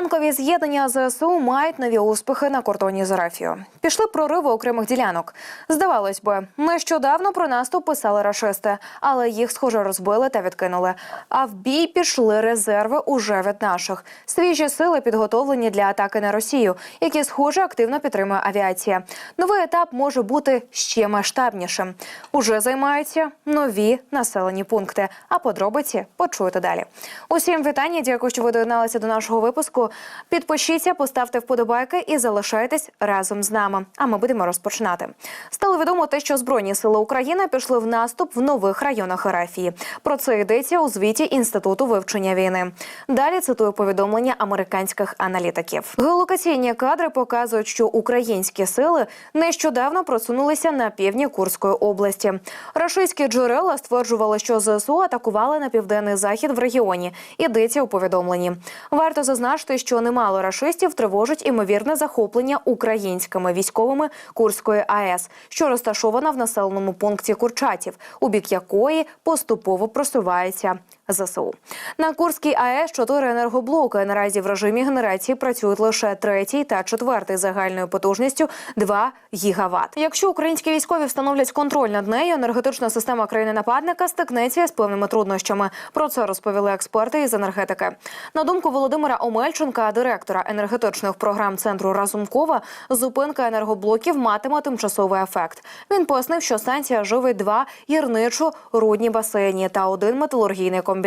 Танкові з'єднання ЗСУ мають нові успіхи на кордоні з Рафією. Пішли прориви окремих ділянок. Здавалось би, нещодавно про наступ писали рашисти, але їх схоже розбили та відкинули. А в бій пішли резерви уже від наших. Свіжі сили підготовлені для атаки на Росію, які схоже активно підтримує авіація. Новий етап може бути ще масштабнішим. Уже займаються нові населені пункти. А подробиці почуєте далі. Усім вітання. Дякую, що ви доєдналися до нашого випуску. Підпишіться, поставте вподобайки і залишайтесь разом з нами. А ми будемо розпочинати. Стало відомо те, що збройні сили України пішли в наступ в нових районах Арафії. Про це йдеться у звіті інституту вивчення війни. Далі цитую повідомлення американських аналітиків. Геолокаційні кадри показують, що українські сили нещодавно просунулися на півдні Курської області. Рашистські джерела стверджували, що ЗСУ атакували на південний захід в регіоні. Йдеться у повідомленні. Варто зазначити, що немало рашистів тривожить імовірне захоплення українськими військовими Курської АЕС, що розташована в населеному пункті Курчатів, у бік якої поступово просувається. ЗСУ на Курській АЕС чотири енергоблоки. Наразі в режимі генерації працюють лише третій та четвертий загальною потужністю 2 гігават. Якщо українські військові встановлять контроль над нею, енергетична система країни-нападника стикнеться з певними труднощами. Про це розповіли експерти із енергетики. На думку Володимира Омельченка, директора енергетичних програм центру Разумкова, зупинка енергоблоків матиме тимчасовий ефект. Він пояснив, що станція живить два гірничо-рудні басейні та один металургійний комбінат.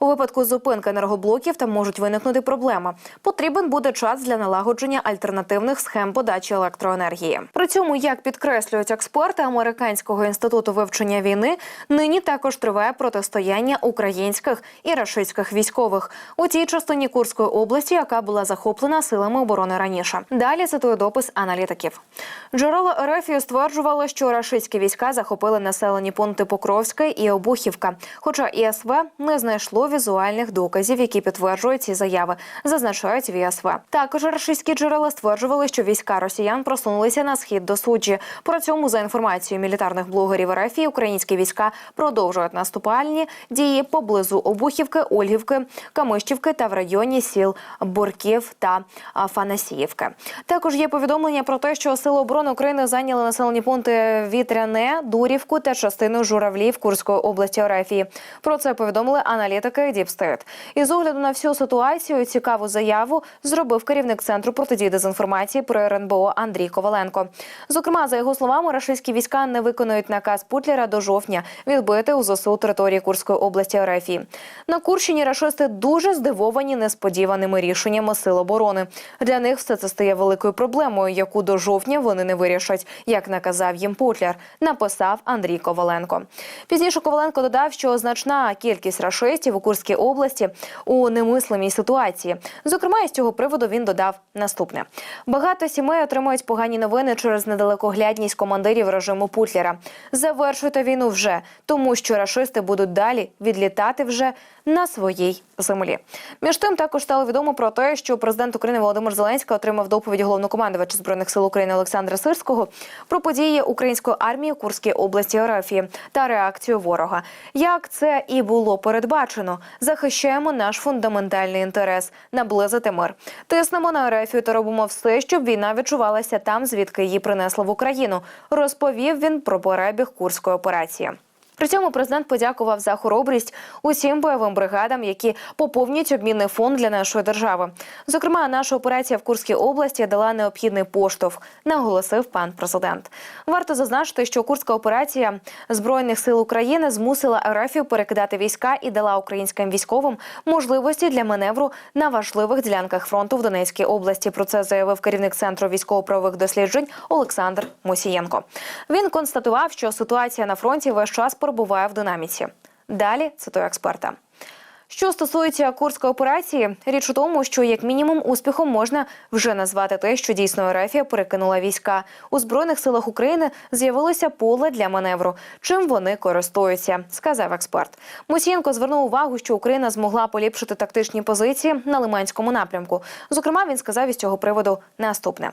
У випадку зупинки енергоблоків там можуть виникнути проблеми. Потрібен буде час для налагодження альтернативних схем подачі електроенергії. При цьому, як підкреслюють експерти американського інституту вивчення війни, нині також триває протистояння українських і рашистських військових у тій частині Курської області, яка була захоплена силами оборони раніше. Далі цитую допис аналітиків. Джерела РФ стверджували, що рашистські війська захопили населені пункти Покровська і Обухівка. Хоча ІСВ не знайшло візуальних доказів, які підтверджують ці заяви, зазначають в ІСВ. Також рашистські джерела стверджували, що війська росіян просунулися на схід до суджі. При цьому, за інформацією мілітарних блогерів РФ, українські війська продовжують наступальні дії поблизу Обухівки, Ольгівки, Камищівки та в районі сіл Борків та Фанасіївки. Також є повідомлення про те, що сили оборони України зайняли населені пункти Вітряне, Дурівку та частину журавлів Курської області Орефії. Про це повідомили аналітики Deep State. І з огляду на всю ситуацію цікаву заяву зробив керівник центру протидії дезінформації про РНБО Андрій Коваленко. Зокрема, за його словами, рашистські війська не виконують наказ Путлера до жовтня відбити у ЗСУ території Курської області Орефії. На Курщині рашисти дуже здивовані несподіваними рішеннями сил оборони. Для них все це стає великою проблемою, яку до жовтня вони не вирішать, як наказав їм Путляр, написав Андрій Коваленко. Пізніше Коваленко додав, що значна кількість рашистів у Курській області у немислимій ситуації. Зокрема, із цього приводу він додав наступне: багато сімей отримують погані новини через недалекоглядність командирів режиму Путлера. Завершуйте війну вже, тому що рашисти будуть далі відлітати вже на своїй землі. Між тим також стало відомо про те, що президент України Володимир Зеленський отримав доповідь головнокомандувача збройних сил України Олександра Сирського про події української армії Курській області Арафії та реакцію ворога. Як це і було передбачено, захищаємо наш фундаментальний інтерес наблизити мир. Тиснемо на Арафію та робимо все, щоб війна відчувалася там, звідки її принесли в Україну. Розповів він про перебіг курської операції. При цьому президент подякував за хоробрість усім бойовим бригадам, які поповнюють обмінний фонд для нашої держави. Зокрема, наша операція в Курській області дала необхідний поштовх, наголосив пан президент. Варто зазначити, що Курська операція збройних сил України змусила Арафію перекидати війська і дала українським військовим можливості для маневру на важливих ділянках фронту в Донецькій області. Про це заявив керівник центру військово-правових досліджень Олександр Мусієнко. Він констатував, що ситуація на фронті весь час перебуває в динаміці. Далі цитую експерта. Що стосується курської операції, річ у тому, що як мінімум успіхом можна вже назвати те, що дійсно Ерефія перекинула війська у збройних силах України. З'явилося поле для маневру. Чим вони користуються, сказав експерт. Мусієнко звернув увагу, що Україна змогла поліпшити тактичні позиції на Лиманському напрямку. Зокрема, він сказав із цього приводу наступне: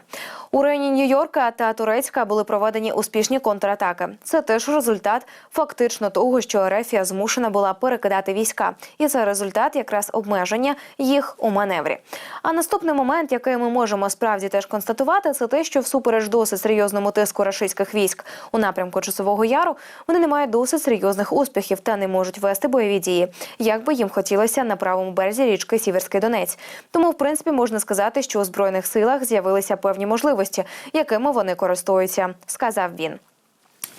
у районі Нью-Йорка та Турецька були проведені успішні контратаки. Це теж результат фактично того, що Ерефія змушена була перекидати війська і зараз результат якраз обмеження їх у маневрі. А наступний момент, який ми можемо справді теж констатувати, це те, що всупереч досить серйозному тиску рашистських військ у напрямку Часового Яру, вони не мають досить серйозних успіхів та не можуть вести бойові дії, як би їм хотілося на правому березі річки Сіверський Донець. Тому, в принципі, можна сказати, що у збройних силах з'явилися певні можливості, якими вони користуються, сказав він.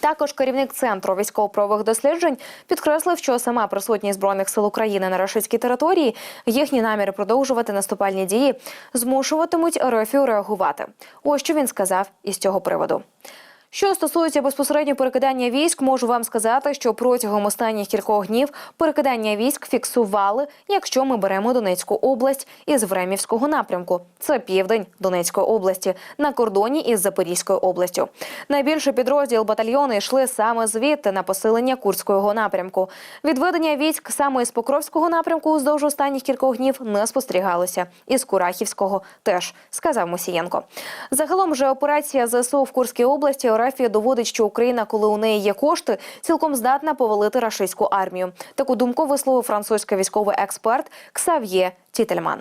Також керівник центру військово-правових досліджень підкреслив, що сама присутність збройних сил України на рашистській території, їхні наміри продовжувати наступальні дії змушуватимуть РФ реагувати. Ось що він сказав із цього приводу. Що стосується безпосередньо перекидання військ, можу вам сказати, що протягом останніх кількох днів перекидання військ фіксували, якщо ми беремо Донецьку область із Времівського напрямку. Це південь Донецької області на кордоні із Запорізькою областю. Найбільший підрозділ батальйону йшли саме звідти на посилення Курського напрямку. Відведення військ саме із Покровського напрямку уздовж останніх кількох днів не спостерігалося. Із Курахівського теж сказав Мусієнко. Загалом же операція ЗСУ в Курській області Рафія доводить, що Україна, коли у неї є кошти, цілком здатна повалити рашистську армію. Таку думку висловив французький військовий експерт Ксав'є Тітельман.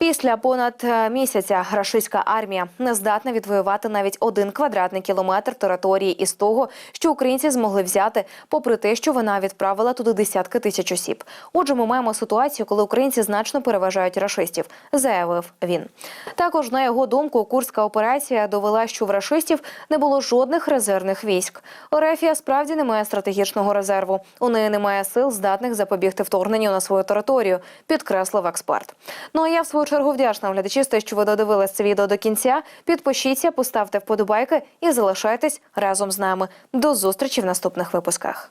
Після понад е, місяця рашистська армія не здатна відвоювати навіть один квадратний кілометр території із того, що українці змогли взяти, попри те, що вона відправила туди десятки тисяч осіб. Отже, ми маємо ситуацію, коли українці значно переважають рашистів, заявив він. Також на його думку, курська операція довела, що в рашистів не було жодних резервних військ. Орефія справді не має стратегічного резерву. У неї немає сил, здатних запобігти вторгненню на свою територію, підкреслив експерт. Ну а я в свою чергу вдячна глядачі, що ви додивились це відео до кінця. Підпишіться, поставте вподобайки і залишайтесь разом з нами. До зустрічі в наступних випусках.